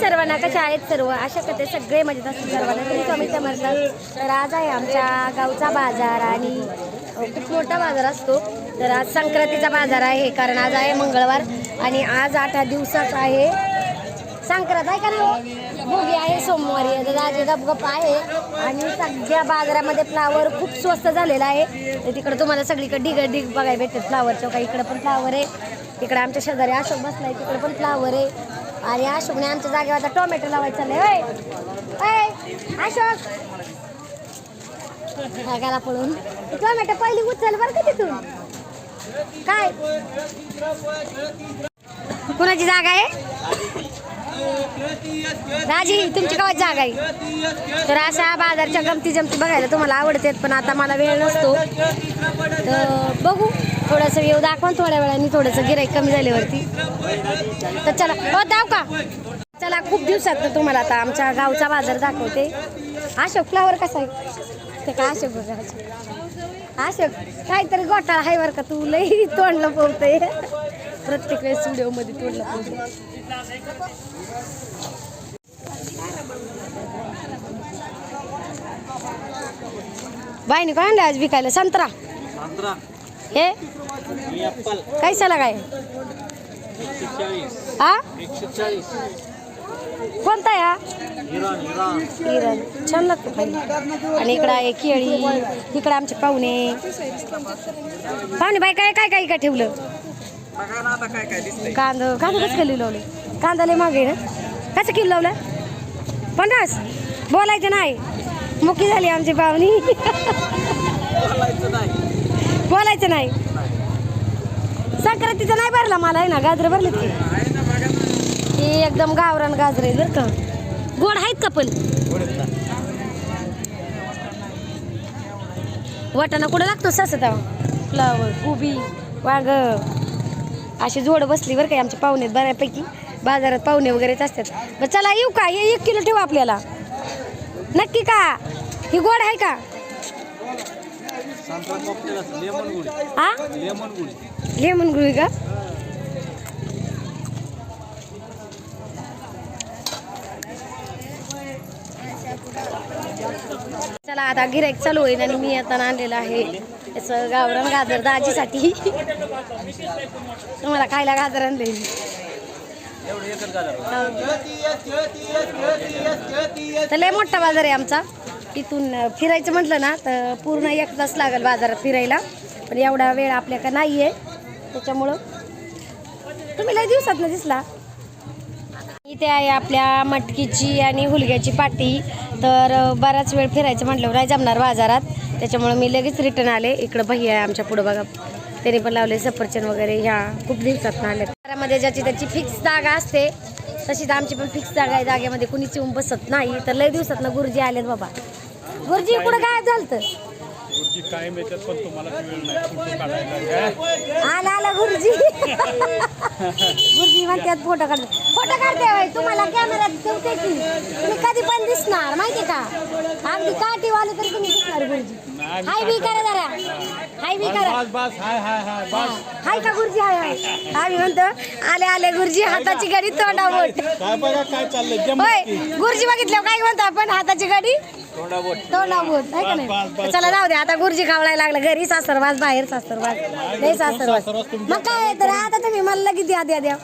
सर्वांना कशा आहेत सर्व? अशा कथे सगळे मजेत असतील सर्वांना. तरी स्वामी समर्थ तर आज आहे आमच्या गावचा बाजार आणि खूप मोठा बाजार असतो. तर आज संक्रांतीचा बाजार आहे कारण आज आहे मंगळवार आणि आज आठ दिवसाचा आहे संक्रांत आहे का ना हो? भोगी आहे सोमवारी. आहे. तर आज गपगप आहे आणि सगळ्या बाजारामध्ये फ्लावर खूप स्वस्त झालेला आहे. तर तिकडं तुम्हाला सगळीकडे ढिग ढिग बघायला भेटतात फ्लावरच्या हो काही इकडं पण फ्लावर आहे. तिकडं आमच्या शेजारी अशोक बसला आहे तिकडं पण फ्लावर आहे. आणि अशोकने आमच्या जागेवर आता टोमॅटो लावायचं चाललंय. होय. अशोक. जागाला पळून? टोमॅटो पहिली उचल बरं का तिथून? काय? कुणाची जागा आहे? राजी तुमची गावात जागा आहे? तर अशा बाजारच्या गमती जमती बघायला तुम्हाला आवडतात पण आता मला वेळ नसतो. तर बघू. थोडंसं येऊ दाखवा थोड्या वेळाने थोडंसं गिराईक कमी झाल्यावरती. तर चला हो दाव का? चला खूप दिवसात तुम्हाला आता आमच्या गावचा बाजार दाखवते. अशोक फ्लावर कसा आहे? ते काय अशोक अशोक. काहीतरी घोटाळा आहे बरं का तू? लई तोंडला पोहते प्रत्येक वेळेस व्हिडिओमध्ये तोंडला पोहते बाईने काय आणलं आज विकायला? संत्रा. संत्रा. हे? ही काय? काय हा? कोणता या हा? छान लागतो पाहिजे आणि इकडं आहे केळी इकडं आमचे पाहुणे. पाहुणे बाई काय काय काय काय ठेवलं? कांद. ना कांदा कसं किलो लावले? कांदा लय मागे ना? कसं किलो लावलं? पन्नास? बोलायचं नाही. मुकी झाली आमची पाहुणी. नाही. बोलायचं नाही संक्रांतीचं नाही भरला मला आहे ना? गाजरं भरलेत की? ना ते एकदम गावरान गाजर आहे बरं का. गोड आहेत का पण? वाटाणा कुठं लागतो सस फ्लावर कोबी वांग अशी जोड बसली बरं काय आमच्या पाहुण्यात बऱ्यापैकी. बाजारात पाहुणे वगैरेच असतात. बरं चला येऊ का? हे एक किलो ठेवू आपल्याला. नक्की का? ही गोड आहे का? हा? लेमन गुळी का? चला आता गिराईक चालू होईल आणि मी आता आणलेलं आहे याचं गावरान गाजर दाजीसाठी. तुम्हाला खायला गाजर आणले तर लय मोठा बाजार आहे आमचा. इथून फिरायचं म्हटलं ना तर पूर्ण एक तास लागेल बाजारात फिरायला. पण एवढा वेळ आपल्याकडे नाही आहे त्याच्यामुळं. तुम्ही लय दिवसात ना दिसला. इथे आहे आपल्या मटकीची आणि हुलग्याची पाटी. तर बराच वेळ फिरायचं म्हटलं नाही जमणार बाजारात. त्याच्यामुळं मी लगेच रिटर्न आले. इकडं भैया आहे आमच्या पुढं बघा. त्याने पण लावले सफरचंद वगैरे. ह्या खूप दिवसात आले बाजारामध्ये ज्याची त्याची फिक्स जागा असते तशीच आमची पण फिक्स जागा आहे. जागेमध्ये कुणीच येऊन बसत नाही. तर लय दिवसात ना गुरुजी आलेत बाबा. गुरुजी कुठं काय झालं गुरुजी कायम येतात पण तुम्हाला वेळ नाही. फोटो काढायला काय? आला आला गुरुजी. गुरुजी म्हणतात फोटो काढ. फोटो काढते होय. तुम्हाला कॅमेऱ्यात ठेवते की तुम्ही कधी पण दिसणार माहिती का? अगदी काठी वाले तरी तुम्ही दिसणार गुरुजी. नाही, हाय बी करा जरा. हाय बी करा. बस बस. हाय हाय हाय. बस. हाय का गुरुजी? हाय हाय. आम्ही म्हणतो आले आले गुरुजी हाताची गाडी तोंडावट काय बघा काय चाललंय? गुरुजी बघितलं काय म्हणतो आपण? हाताची गाडी आहे का नाही? चला जाऊ दे आता गुरुजी खावलायला लागलं. घरी सासरवास बाहेर सासरवास. नाही सासरवास. मग काय तर आता तुम्ही मला लगेच द्या द्या द्या.